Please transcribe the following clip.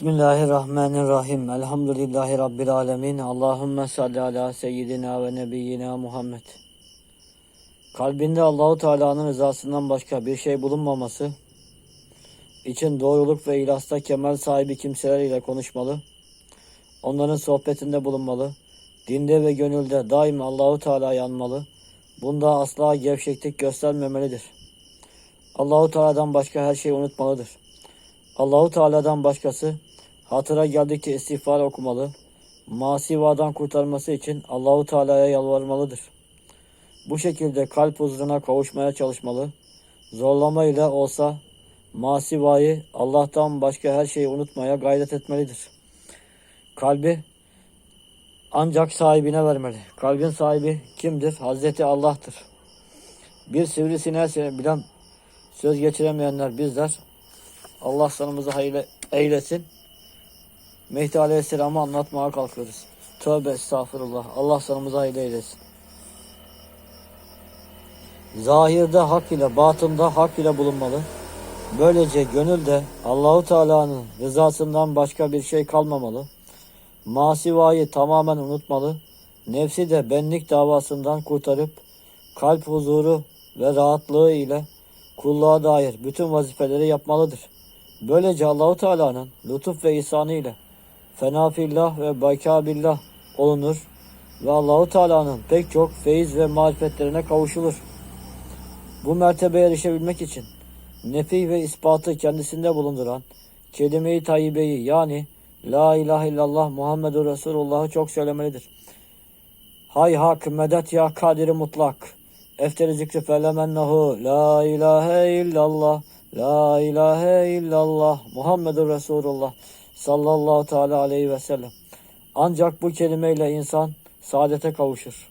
Bismillahirrahmanirrahim. Elhamdülillahi Rabbil alemin. Allahümme salli ala seyyidina ve nebiyyina Muhammed. Kalbinde Allahu Teala'nın rızasından başka bir şey bulunmaması için doğruluk ve ilhasta kemal sahibi kimseler ile konuşmalı. Onların sohbetinde bulunmalı. Dinde ve gönülde daima Allahu Teala'yı anmalı. Bunda asla gevşeklik göstermemelidir. Allahu Teala'dan başka her şeyi unutmalıdır. Allahu Teala'dan başkası hatıra geldikçe istiğfar okumalı. Masivadan kurtarması için Allahu Teala'ya yalvarmalıdır. Bu şekilde kalp huzuruna kavuşmaya çalışmalı. Zorlamayla olsa masivayı Allah'tan başka her şeyi unutmaya gayret etmelidir. Kalbi ancak sahibine vermeli. Kalbin sahibi kimdir? Hazreti Allah'tır. Bir sivrisineğe bilen söz geçiremeyenler bizler. Allah sanımızı hayırlı eylesin. Mehdi Aleyhisselam'ı anlatmaya kalkıyoruz. Tövbe estağfurullah. Allah sanımızı hayırlı eylesin. Zahirde hak ile, batında hak ile bulunmalı. Böylece gönülde Allahu Teala'nın rızasından başka bir şey kalmamalı. Masivayı tamamen unutmalı. Nefsi de benlik davasından kurtarıp kalp huzuru ve rahatlığı ile kulluğa dair bütün vazifeleri yapmalıdır. Böylece Allahu Teala'nın lütuf ve ihsanı ile fena fillah ve baka billah olunur ve Allahu Teala'nın pek çok feyiz ve marifetlerine kavuşulur. Bu mertebeye erişebilmek için nefi ve ispatı kendisinde bulunduran kelime-i tayyibeyi yani La ilahe illallah Muhammedur Resulullah'ı çok söylemelidir. Hay hak medet ya kadiri mutlak. Efteri zikri felemennehu La ilahe illallah La ilahe illallah Muhammedur Resulullah sallallahu teala aleyhi ve sellem. Ancak bu kelimeyle insan saadete kavuşur.